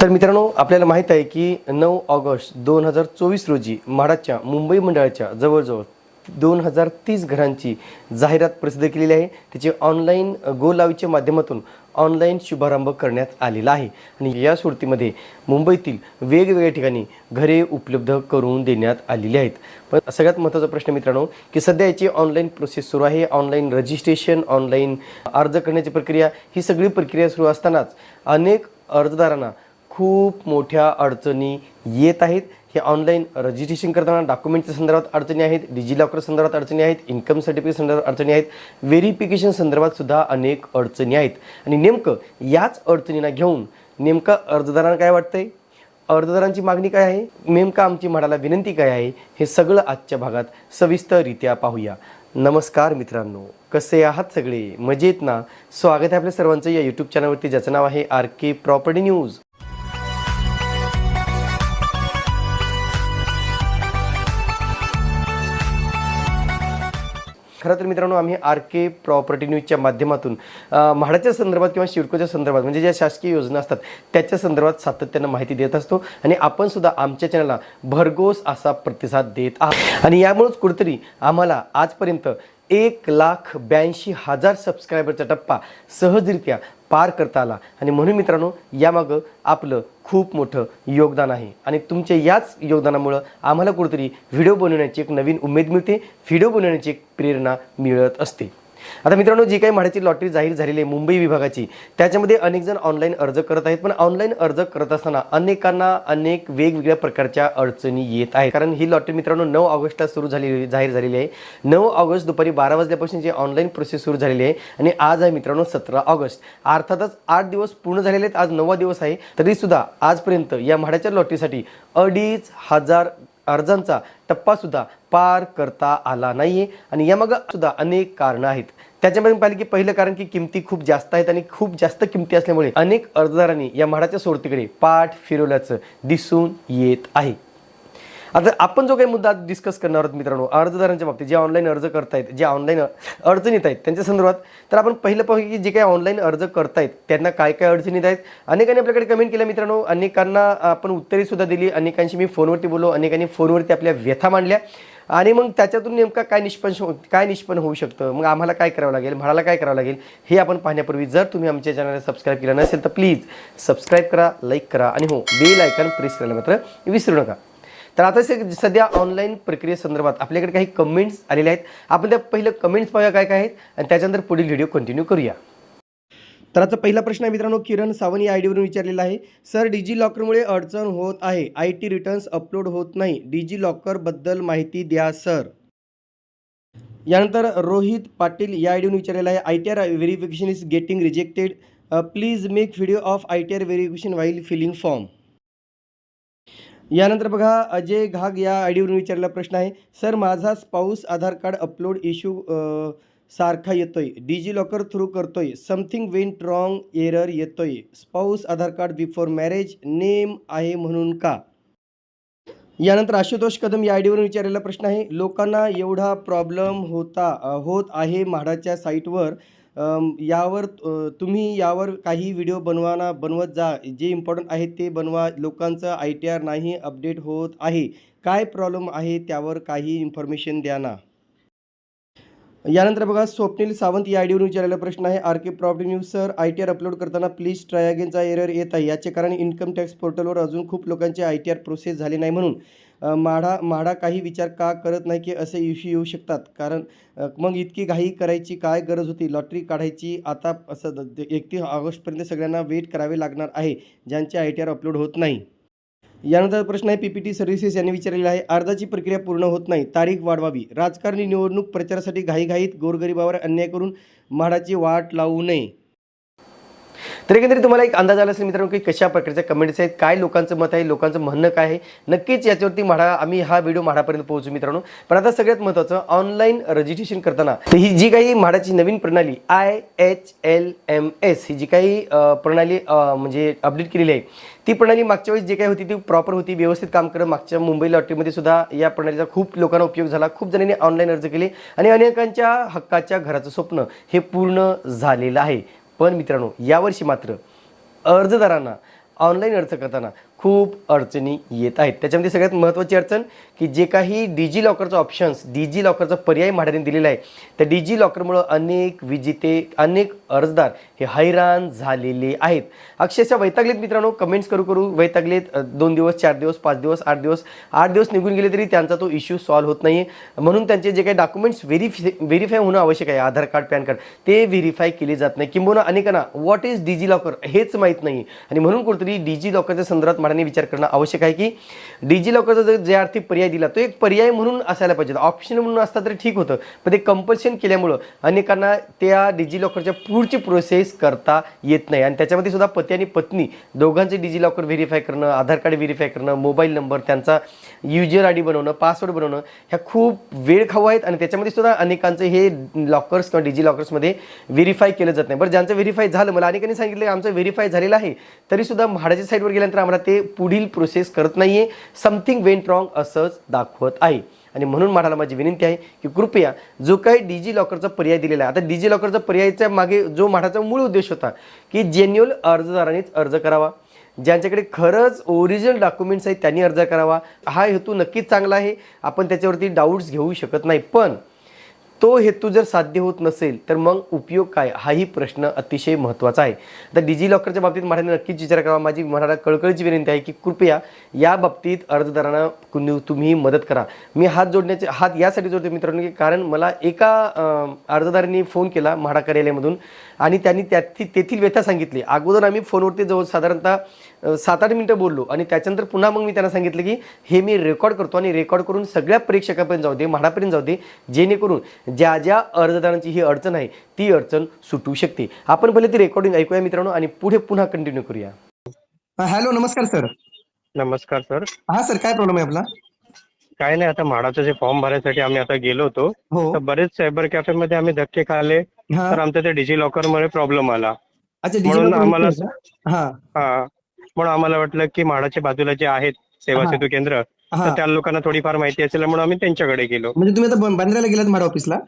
तर मित्रांनो आपल्याला माहीत आहे की नऊ ऑगस्ट दोन हजार चोवीस रोजी म्हाडाच्या मुंबई मंडळाच्या जवळजवळ दोन हजार तीस घरांची जाहिरात प्रसिद्ध केलेली आहे. त्याची ऑनलाईन गोलावीच्या माध्यमातून ऑनलाईन शुभारंभ करण्यात आलेला आहे. आणि या सुरतीमध्ये मुंबईतील वेगवेगळ्या ठिकाणी घरे उपलब्ध करून देण्यात आलेली आहेत. पण सगळ्यात महत्त्वाचा प्रश्न मित्रांनो की सध्या याची ऑनलाईन प्रोसेस सुरू आहे. ऑनलाईन रजिस्ट्रेशन ऑनलाईन अर्ज करण्याची प्रक्रिया ही सगळी प्रक्रिया सुरू असतानाच अनेक अर्जदारांना खूप मोठ्या अडचणी येत आहेत. हे ऑनलाईन रजिस्ट्रेशन करताना डॉक्युमेंटच्या संदर्भात अडचणी आहेत. डिजिलॉकर संदर्भात अडचणी आहेत. इन्कम सर्टिफिकेट संदर्भात अडचणी आहेत. व्हेरिफिकेशन संदर्भात सुद्धा अनेक अडचणी आहेत. आणि नेमकं याच अडचणींना घेऊन नेमकं अर्जदारांना काय वाटतंय? अर्जदारांची मागणी काय आहे? नेमकं आमची म्हणाला विनंती काय आहे? हे सगळं आजच्या भागात सविस्तररित्या पाहूया. नमस्कार मित्रांनो. कसे आहात सगळे? मजेत ना? स्वागत आहे आपल्या सर्वांचं या यूट्यूब चॅनलवरती ज्याचं नाव आहे आर के प्रॉपर्टी न्यूज खरं तर मित्रांनो आम्ही आर के प्रॉपर्टी न्यूजच्या माध्यमातून म्हाडाच्या संदर्भात किंवा शिडकोच्या संदर्भात म्हणजे ज्या शासकीय योजना असतात त्याच्या संदर्भात सातत्यानं माहिती देत असतो आणि आपण सुद्धा आमच्या चॅनलला भरघोस असा प्रतिसाद देत आहात. आणि यामुळेच कुठेतरी आम्हाला आजपर्यंत एक लाख ब्याऐंशी हजार सबस्क्रायबरचा टप्पा सहजरित्या पार करता आला. आणि म्हणून मित्रांनो यामागं आपलं खूप मोठं योगदान आहे. आणि तुमच्या याच योगदानामुळं आम्हाला कुठेतरी व्हिडिओ बनवण्याची एक नवीन उमेद मिळते. व्हिडिओ बनवण्याची एक प्रेरणा मिळत असते. आता मित्रांनो जी काही म्हाड्याची लॉटरी जाहीर झालेली आहे मुंबई विभागाची त्याच्यामध्ये अनेक जण ऑनलाईन अर्ज करत आहेत. पण ऑनलाईन अर्ज करत असताना अनेकांना अनेक वेगवेगळ्या प्रकारच्या अडचणी येत आहेत. कारण ही लॉटरी मित्रांनो नऊ ऑगस्टला सुरू झालेली जाहीर झालेली आहे. नऊ ऑगस्ट दुपारी बारा वाजल्यापासून जी ऑनलाईन प्रोसेस सुरू झालेली आहे आणि आज आहे मित्रांनो सतरा ऑगस्ट. अर्थातच आठ दिवस पूर्ण झालेले आहेत आज नववा दिवस आहे. तरी सुद्धा आजपर्यंत या म्हाड्याच्या लॉटरीसाठी अडीच हजार अर्जांचा टप्पा सुद्धा पार करता आला नाहीये. आणि यामागं सुद्धा अनेक कारणं आहेत. त्याच्यामध्ये पाहिलं की पहिलं कारण की किमती खूप जास्त आहेत आणि खूप जास्त किमती असल्यामुळे अनेक अर्जदारांनी या म्हाडाच्या सोडतीकडे पाठ फिरवल्याचं दिसून येत आहे. आता आपण जो काही मुद्दा डिस्कस करणार आहोत मित्रांनो अर्जदारांच्या बाबतीत जे ऑनलाईन अर्ज करतायत जे ऑनलाईन अडचणीत आहेत त्यांच्या संदर्भात तर आपण पहिलं पाहू की जे काही ऑनलाईन अर्ज करतायत त्यांना काय काय अडचणीत आहेत अनेकांनी आपल्याकडे कमेंट केल्या मित्रांनो अनेकांना आपण उत्तरेसुद्धा दिली अनेकांशी मी फोनवरती बोललो अनेकांनी फोनवरती आपल्या व्यथा मांडल्या. आणि मग त्याच्यातून नेमका काय निष्पन्न हो- काय निष्पन्न होऊ शकतं? मग आम्हाला काय करावं लागेल? म्हणाला काय करावं लागेल? हे आपण पाहण्यापूर्वी जर तुम्ही आमच्या चॅनलला सबस्क्राईब केलं नसेल तर प्लीज सबस्क्राईब करा लाईक करा आणि हो बेल आयकन प्रेस करायला मात्र विसरू नका. तर आता से- सध्या ऑनलाईन प्रक्रियेसंदर्भात आपल्याकडे काही कमेंट्स आलेले आहेत. आपण त्या पहिलं कमेंट्स पाहूया काय काय आहेत आणि त्याच्यानंतर पुढील व्हिडिओ कंटिन्यू करूया. तर आता पहिला प्रश्न आहे मित्रांनो किरण सावंत या आयडीवरून विचारलेला आहे सर डिजी लॉकरमुळे अडचण होत आहे आय टी रिटर्न्स अपलोड होत नाही डिजी लॉकरबद्दल माहिती द्या सर. यानंतर रोहित पाटील या आयडीवरून विचारलेला आहे I T R verification is getting rejected please make video of I T R verification while filling form. यानंतर बघा अजय घाग या आयडीवरून विचारलेला प्रश्न आहे सर माझा spouse Aadhaar card upload issue सारखा येतोय. डिजी लॉकर थ्रू करतोय. समथिंग वेंट रॉंग एरर येतोय. Spouse Aadhaar card before marriage name आहे म्हणून का? यानंतर आशुतोष कदम या आयडीवरून विचारलेला प्रश्न आहे. लोकांना एवढा प्रॉब्लेम होता होत आहे म्हाडाच्या साईटवर यावर तुम्ही यावर काही व्हिडिओ बनवाना बनवत जा. जे इम्पॉर्टंट आहे ते बनवा. लोकांचं आय टी आर नाही अपडेट होत आहे. काय प्रॉब्लेम आहे त्यावर काही इन्फॉर्मेशन द्या ना. यानंतर बघा स्वप्नील सावंत या आयडीवरून विचारलेला प्रश्न आहे. R K property news sir I T R upload करताना प्लीज ट्राय अगेनचा एरर येत आहे. याचे कारण इन्कम टॅक्स पोर्टलवर अजून खूप लोकांचे आय टी आर प्रोसेस झाले नाही म्हणून. माढा माढा काही विचार का करत नाही की असे इश्यू येऊ शकतात? कारण मग इतकी घाई करायची काय गरज होती? लॉटरी काढायची आता असं एकतीस ऑगस्टपर्यंत सगळ्यांना वेट करावे लागणार आहे ज्यांचे आय टी आर अपलोड होत नाही. यानंतर प्रश्न आहे पी पी टी सर्व्हिसेस यांनी विचारलेला आहे अर्जाची प्रक्रिया पूर्ण होत नाही तारीख वाढवावी. राजकारणी निवडणूक प्रचारासाठी घाईघाईत गोरगरिबावर अन्याय करून म्हाडाची वाट लावू नये. तर एकंदरीत तुम्हाला एक अंदाज आला असेल मित्रांनो की कशा प्रकारच्या कमेंट्स आहेत काय लोकांचं मत आहे लोकांचं म्हणणं काय आहे नक्कीच याच्यावरती म्हाडा आम्ही हा व्हिडिओ म्हाडापर्यंत पोहोचू मित्रांनो. पण आता सगळ्यात महत्त्वाचं ऑनलाईन रजिस्ट्रेशन करताना तर ही जी काही म्हाडाची नवीन प्रणाली I H L M S ही जी काही प्रणाली म्हणजे अपडेट केलेली आहे ती प्रणाली मागच्या वेळेस जे काही होती ती प्रॉपर होती व्यवस्थित काम करत मागच्या मुंबई लॉटरीमध्ये सुद्धा या प्रणालीचा खूप लोकांना उपयोग झाला खूप जणांनी ऑनलाईन अर्ज केले आणि अनेकांच्या हक्काच्या घराचं स्वप्न हे पूर्ण झालेलं आहे. पण मित्रांनो यावर्षी मात्र अर्जदारांना ऑनलाईन अर्ज करताना खूप अडचणी येत आहेत. त्याच्यामध्ये सगळ्यात महत्त्वाची अडचण की जे काही डिजी लॉकरचं ऑप्शन्स डिजी लॉकरचा पर्याय म्हाडाने दिलेला आहे त्या डिजी लॉकरमुळं अनेक विजेते अनेक अर्जदार हे हैराण झालेले आहेत. अक्षरशः वैतागलेत मित्रांनो कमेंट्स करू करू वैतागलेत. दोन दिवस चार दिवस पाच दिवस आठ दिवस आठ दिवस निघून गेले तरी त्यांचा तो इश्यू सॉल्व्ह होत नाही म्हणून त्यांचे जे काही डॉक्युमेंट्स व्हेरीफि व्हेरीफाय होणं आवश्यक आहे. आधार कार्ड पॅन कार्ड ते व्हेरीफाय केले जात नाही. किंबहुना अनेकांना व्हॉट इज डिजी लॉकर हेच माहीत नाही आणि म्हणून कुठेतरी डिजी लॉकरच्या संदर्भात माडाने विचार करणं आवश्यक आहे की डिजी लॉकरचा जर जे आर्थिक पर्याय दिला तो एक पर्याय म्हणून असायला पाहिजे. ऑप्शन म्हणून असता तरी ठीक होतं. पण ते कंपल्शन केल्यामुळं अनेकांना त्या डिजी लॉकरच्या पुढची प्रोसेस करता येत नाही. आणि त्याच्यामध्ये सुद्धा पती आणि पत्नी दोघांचे डिजी लॉकर व्हेरीफाय करणं आधार कार्ड व्हेरीफाय करणं मोबाईल नंबर त्यांचा युजर आय डी बनवणं पासवर्ड बनवणं ह्या खूप वेळ खाऊ आहेत. आणि त्याच्यामध्ये सुद्धा अनेकांचे हे लॉकर्स किंवा डिजी लॉकर्समध्ये व्हेरीफाय केलं जात नाही. बरं ज्यांचं व्हेरीफाय झालं मला अनेकांनी सांगितलं की आमचं व्हेरीफाय झालेलं आहे. तरी सुद्धा म्हाडाच्या साईडवर गेल्यानंतर आम्हाला ते पुढील प्रोसेस करत नाहीये. समथिंग वेंट रॉंग असंच दाखवत आहे. आणि म्हणून मला माझी विनंती आहे की कृपया जो काही डिजी लॉकरचा पर्याय दिलेला आहे आता डिजी लॉकरचा पर्यायाच्या मागे जो माठाचा मूळ उद्देश होता की जेन्युअल अर्जदारांनीच अर्ज करावा ज्यांच्याकडे खरंच ओरिजिनल डॉक्युमेंट्स आहेत त्यांनी अर्ज करावा हा हेतू नक्कीच चांगला आहे. आपण त्याच्यावरती डाऊट्स घेऊ शकत नाही. पण तो हेतू जर साध्य होत नसेल तर मग उपयोग काय? हाही प्रश्न अतिशय महत्त्वाचा आहे. तर डिजी लॉकरच्या बाबतीत मराठीने नक्कीच विचार करावा माझी मराठा कळकळीची विनंती आहे की कृपया या बाबतीत अर्जदारांना कुणी तुम्ही मदत करा. मी हात जोडण्याचे हात यासाठी जोडतो मित्रांनो की कारण मला एका अर्जदारांनी फोन केला म्हाडा कार्यालयामधून आणि त्यांनी त्या तेथील व्यथा सांगितली. अगोदर आम्ही फोनवरती जवळ साधारणतः सात आठ मिनटं बोललो. आणि त्याच्यानंतर पुन्हा मग मी त्यांना सांगितलं की हे मी रेकॉर्ड करतो आणि रेकॉर्ड करून सगळ्या प्रेक्षकापर्यंत जाऊ दे म्हाडापर्यंत जाऊ दे जेणेकरून ज्या ज्या अर्जदारांची ही अडचण आहे ती अडचण सुटू शकते. आपण पहिले ती रेकॉर्डिंग ऐकूया मित्रांनो आणि पुढे पुन्हा कंटिन्यू करूया. हॅलो नमस्कार सर. नमस्कार सर. हा सर काय प्रॉब्लेम आहे आपला? काय नाही आता म्हाडाचं जे फॉर्म भरायसाठी आम्ही आता गेलो होतो. हो. तर बरेच सायबर कॅफे मध्ये आम्ही धक्के खाल्ले. हा. तर आमच्या ते डिजी लॉकर मुळे प्रॉब्लेम आला. अच्छा म्हणून डिजिटल आम्हाला हा. हा. म्हणून आम्हाला वाटलं की म्हाडाच्या बाजूला जे आहेत सेवा. सेतू केंद्र तर त्या लोकांना थोडीफार माहिती असेल म्हणून आम्ही त्यांच्याकडे गेलो. म्हणजे तुम्ही आता बांद्र्याला गेलात माझ्या ऑफिसला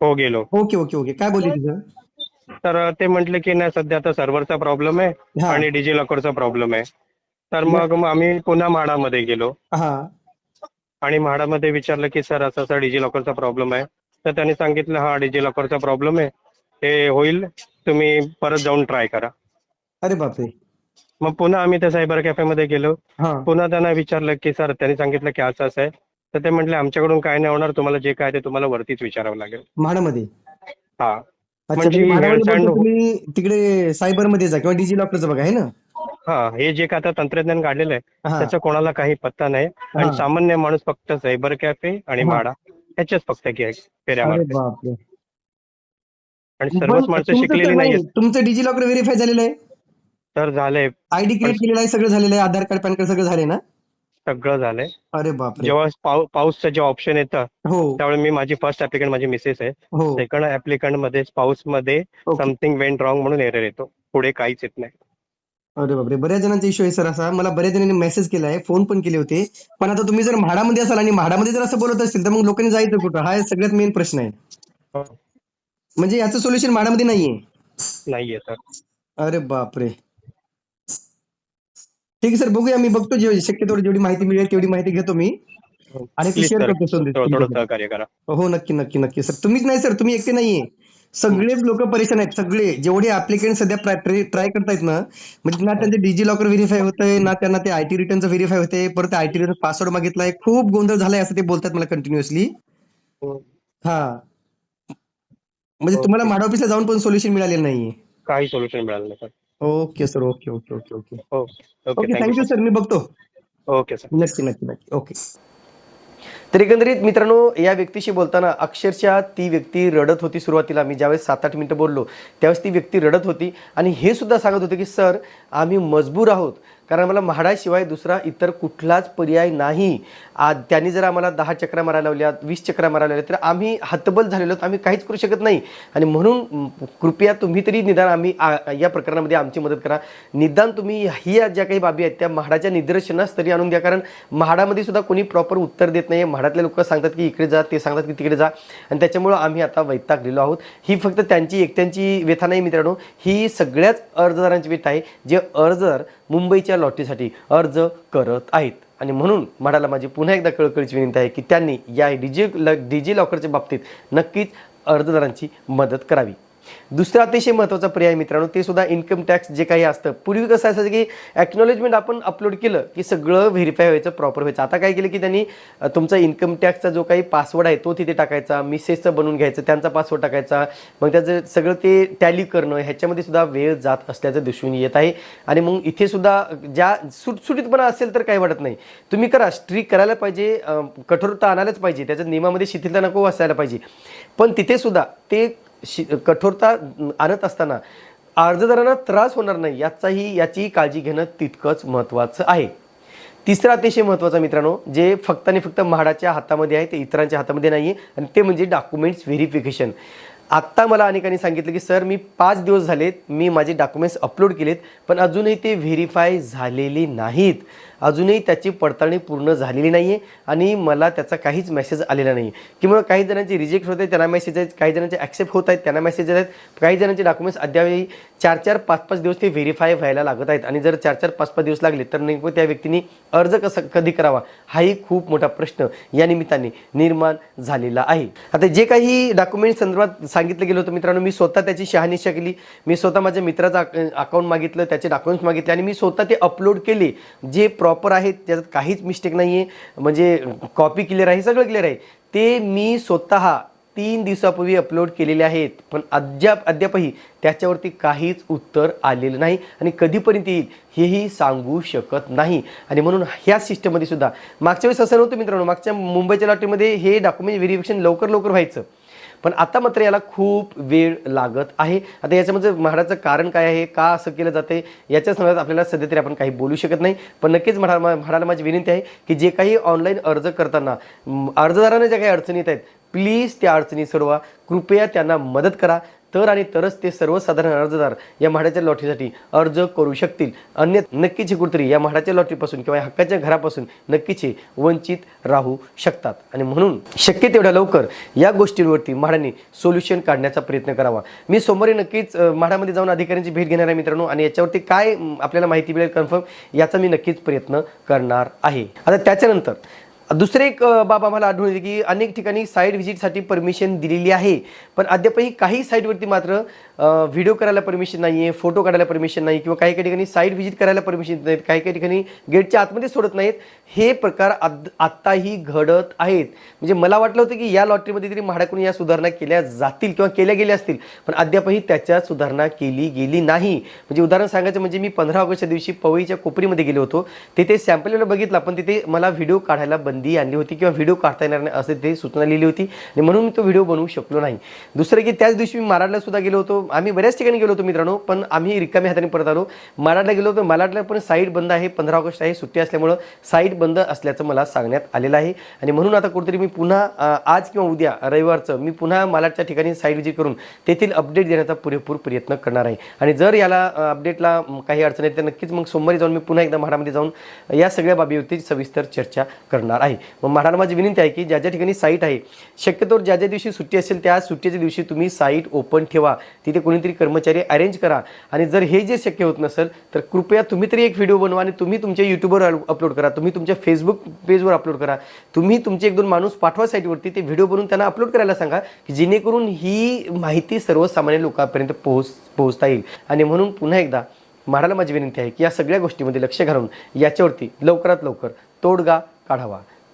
हो गेलो. Okay okay okay. काय बोलले तिथं? तर ते म्हटले की नाही सध्या आता सर्व्हरचा प्रॉब्लेम आहे. आणि डिजी लॉकरचा प्रॉब्लेम आहे. तर मग? आम्ही पुन्हा म्हाडामध्ये गेलो. आणि म्हाडामध्ये विचारलं की सर असा असा डिजी लॉकरचा प्रॉब्लेम आहे. तर त्यांनी सांगितलं हा डिजी लॉकरचा प्रॉब्लेम आहे. ते होईल. तुम्ही परत जाऊन ट्राय करा. अरे बापरे. मग पुन्हा आम्ही त्या सायबर कॅफेमध्ये गेलो. हा. पुन्हा त्यांना विचारलं की सर त्यांनी सांगितलं की असं असं आहे. तर ते म्हटले आमच्याकडून काय नाही होणार तुम्हाला जे काय ते तुम्हाला वरतीच विचारावं लागेल. म्हाडामध्ये? हा. म्हणजे म्हणजे तिकडे सायबरमध्ये जा किंवा डिजी लॉकरचं बघा आहे ना? हा हे जे काय आता तंत्रज्ञान काढलेलं आहे त्याचा कोणाला काही पत्ता नाही. आणि सामान्य माणूस फक्त सायबर कॅफे आणि. म्हाडा ह्याच्याच फक्त घे- फेऱ्या अरे मारते बापरे आणि सर्वच माणसं शिकलेली नाही, तुमचं डिजी लॉकर व्हेरीफाय झालेलं आहे? तर झालंय आयडी क्रिएट केलेलं आहे सगळं झालेलं आहे आधार कार्ड पॅन कार्ड सगळं झालंय ना? सगळं झालंय. अरे बापरे. जेव्हा पाऊ- पाऊसचं जे ऑप्शन येतं हो. त्यावेळी मी माझी फर्स्ट ऍप्लिकंट माझी मिसेस आहे. हो. सेकंड ऍप्लिकंटमध्ये स्पाऊसमध्ये समथिंग वेंट रॉंग म्हणून एरर येतो. पुढे काहीच येत नाही. अरे बापरे. बऱ्याच जणांचा इश्यू आहे सर असा. मला बऱ्याच जणांनी मेसेज केलाय फोन पण केले होते. पण आता तुम्ही जर म्हाडामध्ये असाल आणि म्हाडामध्ये जर असं बोलत असतील तर मग लोकांनी जायचं कुठं? हा सगळ्यात मेन प्रश्न आहे. हो. म्हणजे याचं सोल्युशन म्हाडामध्ये नाहीये. नाहीये सर. अरे बापरे. ठीक आहे सर बघूया. मी बघतो जेवढी शक्यतो जेवढी माहिती मिळेल तेवढी माहिती घेतो मी. आणि ती शेअर सर. करतो करा. हो नक्की नक्की नक्की. सर तुम्हीच नाही सर तुम्ही एकटे नाहीये. सगळेच लोक परेशान आहेत. सगळे जेवढे ऍप्लिकेंट सध्या ट्राय करतायत ना म्हणजे ना त्यांचे डिजी लॉकर व्हेरीफाय होतंय ना त्यांना ते आयटी रिटर्नचं व्हेरीफाय होते परत आयटी रिटर्न पासवर्ड मागितलाय. खूप गोंधळ झालाय असं ते बोलतात मला कंटिन्युअसली हो. हा. म्हणजे तुम्हाला. माड ऑफिसला जाऊन पण सोल्युशन मिळालेलं नाहीये. काही सोल्युशन मिळालं नाही sir. Okay sir. Okay okay okay okay. Okay thank you sir. मी बघतो. Okay sir. नक्की नक्की नक्की. ओके. तर एकंदरीत मित्रांनो या व्यक्तीशी बोलताना अक्षरशः ती व्यक्ती रडत होती सुरुवातीला. मी ज्यावेळेस सात आठ मिनिटं बोललो त्यावेळेस ती व्यक्ती रडत होती. आणि हे सुद्धा सांगत होते की सर आम्ही मजबूर आहोत. कारण मला म्हाडाशिवाय दुसरा इतर कुठलाच पर्याय नाही. आ त्यांनी जर आम्हाला दहा चक्रा मारायला लावल्या वीस चक्रा मारायला लावल्या तर आम्ही हतबल झालेलो आहोत. आम्ही काहीच करू शकत नाही. आणि म्हणून कृपया तुम्ही तरी निदान आम्ही या प्रकरणामध्ये आमची मदत करा. निदान तुम्ही ही ज्या काही बाबी आहेत त्या म्हाडाच्या निदर्शनास तरी आणून द्या. कारण म्हाडामध्ये सुद्धा कोणी प्रॉपर उत्तर देत नाही. म्हाडातले लोक सांगतात की इकडे जा ते सांगतात की तिकडे जा. आणि त्याच्यामुळं आम्ही आता वैतागलेलो आहोत. ही फक्त त्यांची एकट्यांची व्यथा नाही मित्रांनो. ही सगळ्याच अर्जदारांची व्यथा आहे. जे अर्जदार मुंबईच्या लॉटरीसाठी अर्ज करत आहेत. आणि म्हणून म्हणाला माझी पुन्हा एकदा कळकळीची विनंती आहे की त्यांनी या डिजि डिजि लॉकरच्या बाबतीत नक्कीच अर्जदारांची मदत करावी. दुसरा अतिशय महत्त्वाचा पर्याय मित्रांनो ते सुद्धा इन्कम टॅक्स जे काही असतं. पूर्वी कसं असायचं की ॲक्नॉलेजमेंट आपण अपलोड केलं की सगळं व्हेरीफाय व्हायचं प्रॉपर व्हायचं. आता काय केलं की त्यांनी तुमचा इन्कम टॅक्सचा जो काही पासवर्ड आहे तो तिथे टाकायचा मिसेसचं बनवून घ्यायचं त्यांचा पासवर्ड टाकायचा. मग त्याचं सगळं ते टॅली करणं ह्याच्यामध्ये सुद्धा वेळ जात असल्याचं दिसून येत आहे. आणि मग इथे सुद्धा ज्या सुटसुटीतपणा असेल तर काही वाटत नाही. तुम्ही करा स्ट्रिक करायला पाहिजे कठोरता आणायलाच पाहिजे. त्याच्या नियमामध्ये शिथिलता नको असायला पाहिजे. पण तिथे सुद्धा ते शि कठोरता आणत असताना अर्जदारांना त्रास होणार नाही याचाही याचीही काळजी घेणं तितकंच महत्त्वाचं आहे. तिसरं अतिशय महत्त्वाचं मित्रांनो जे फक्त आणि फक्त म्हाडाच्या हातामध्ये आहे ते इतरांच्या हातामध्ये नाही आहे आणि ते म्हणजे डॉक्युमेंट्स व्हेरिफिकेशन आत्ता मला अनेकांनी सांगितलं की सर मी पाच दिवस झालेत मी माझे डॉक्युमेंट्स अपलोड केलेत पण अजूनही ते व्हेरीफाय झालेले नाहीत. अजूनही त्याची पडताळणी पूर्ण झालेली नाही आहे आणि मला त्याचा काहीच मेसेज आलेला नाही आहे किंवा काही जणांचे रिजेक्ट होत आहेत त्यांना मेसेज आहेत काही जणांचे ॲक्सेप्ट होत आहेत त्यांना मेसेज आहेत काही जणांचे डॉक्युमेंट्स अद्यापही चार चार पाच पाच दिवस ते व्हेरीफाय व्हायला लागत आहेत. आणि जर चार चार पाच पाच दिवस लागले तर नेमकं त्या व्यक्तीने अर्ज कसं कधी करावा? हाही खूप मोठा प्रश्न या निमित्ताने निर्माण झालेला आहे. आता जे काही डॉक्युमेंट संदर्भात सांगितलं गेलं होतं. मित्रांनो मी स्वतः त्याची शहानिशा केली. मी स्वतः माझ्या मित्राचं अकाउंट मागितलं त्याचे डॉक्युमेंट्स मागितले आणि मी स्वतः ते अपलोड केले. जे प्रॉपर आहेत त्याच्यात काहीच मिस्टेक नाही आहे म्हणजे कॉपी क्लिअर आहे सगळं क्लिअर आहे. ते मी स्वतः तीन दिवसापूर्वी अपलोड केलेले आहेत. पण अद्याप अद्यापही त्याच्यावरती काहीच उत्तर आलेलं नाही आणि कधीपर्यंत येईल हेही सांगू शकत नाही. आणि म्हणून ह्या सिस्टममध्ये सुद्धा मागच्या वेळेस असं नव्हतं मित्रांनो मागच्या मुंबईच्या लॉटरीमध्ये हे डॉक्युमेंट व्हेरिफिकेशन लवकर लवकर व्हायचं. पण आता मात्र याला खूप वेळ लागत आहे. आता याच्यामध्ये म्हणजे म्हाडाचं कारण काय आहे? का असं केलं जाते याच्या संदर्भात आपल्याला सध्या तरी आपण काही बोलू शकत नाही. पण नक्कीच म्हणा म्हणाला माझी विनंती आहे की जे काही ऑनलाईन अर्ज करताना अर्जदाराने अर्जदारांना ज्या काही अडचणी येत आहेत प्लीज त्या अडचणी सोडवा. कृपया त्यांना मदत करा. तर आणि तरच ते सर्वसाधारण अर्जदार या म्हाडाच्या लॉटरीसाठी अर्ज करू शकतील. अन्य नक्कीच हे या म्हाडाच्या लॉटरीपासून किंवा या हक्काच्या घरापासून नक्कीच हे वंचित राहू शकतात. आणि म्हणून शक्य तेवढ्या लवकर या गोष्टींवरती म्हाडाने सोल्युशन काढण्याचा प्रयत्न करावा. मी सोमवारी नक्कीच म्हाडामध्ये जाऊन अधिकाऱ्यांची भेट घेणार आहे मित्रांनो आणि याच्यावरती काय आपल्याला माहिती मिळेल कन्फर्म याचा मी नक्कीच प्रयत्न करणार आहे. आता त्याच्यानंतर दुसरे एक बाब आम्हाला आढळून येते की अनेक ठिकाणी साईट व्हिजिटसाठी परमिशन दिलेली आहे. पण अद्यापही काही साईटवरती मात्र व्हिडिओ करायला परमिशन नाही आहे फोटो काढायला परमिशन नाही किंवा काही काही ठिकाणी साईट व्हिजिट करायला परमिशन नाहीत काही काही ठिकाणी गेटच्या आतमध्ये सोडत नाहीत. हे प्रकार आद आत्ताही घडत आहेत. म्हणजे मला वाटलं होतं की या लॉटरीमध्ये तरी म्हाडाकडून या सुधारणा केल्या जातील किंवा केल्या गेल्या असतील पण अद्यापही त्याच्यात सुधारणा केली गेली नाही. म्हणजे उदाहरण सांगायचं म्हणजे मी पंधरा ऑगस्टच्या दिवशी पवईच्या कोपरीमध्ये गेलो होतो. तिथे सॅम्पल बघितला पण तिथे मला व्हिडिओ काढायला बंद आणली होती किंवा व्हिडिओ काढता येणार नाही असं ते सूचना लिहिली होती. आणि म्हणून मी तो व्हिडिओ बनवू शकलो नाही. दुसरं की त्याच दिवशी मी माराडला सुद्धा गेलो होतो. आम्ही बऱ्याच ठिकाणी गेलो होतो मित्रांनो पण आम्ही रिकामी हाताने परत आलो. माराडला गेलो होतो. माराडला पण साईट बंद आहे. पंधरा ऑगस्ट आहे. सुट्टी असल्यामुळं साईट बंद असल्याचं मला सांगण्यात आलेलं आहे. आणि म्हणून आता कुठेतरी मी पुन्हा आज किंवा उद्या रविवारचं मी पुन्हा मालाडच्या ठिकाणी साईट व्हिजिट करून तेथील अपडेट देण्याचा पुरेपूर प्रयत्न करणार आहे. आणि जर याला अपडेटला काही अडचण येते तर नक्कीच मग सोमवारी जाऊन मी पुन्हा एकदा म्हाडामध्ये जाऊन या सगळ्या बाबीवरती सविस्तर चर्चा करणार आहे. आहे. मग म्हाडाला माझी विनंती आहे की ज्या ज्या ठिकाणी साईट आहे शक्यतोवर ज्या ज्या दिवशी सुट्टी असेल त्या सुट्टीच्या दिवशी तुम्ही साईट ओपन ठेवा. तिथे कोणीतरी कर्मचारी अरेंज करा. आणि जर हे जे शक्य होत नसेल तर कृपया तुम्ही तरी एक व्हिडिओ बनवा आणि तुम्ही तुमच्या यूट्यूबवर अपलोड करा. तुम्ही तुमच्या फेसबुक पेजवर अपलोड करा. तुम्ही तुमचे एक दोन माणूस पाठवा साईटवरती ते व्हिडिओ बनवून त्यांना अपलोड करायला सांगा की जेणेकरून ही माहिती सर्वसामान्य लोकांपर्यंत पोहोच पोहोचता येईल. आणि म्हणून पुन्हा एकदा म्हाडाला माझी विनंती आहे की या सगळ्या गोष्टीमध्ये लक्ष घालून याच्यावरती लवकरात लवकर तोडगा काढावा.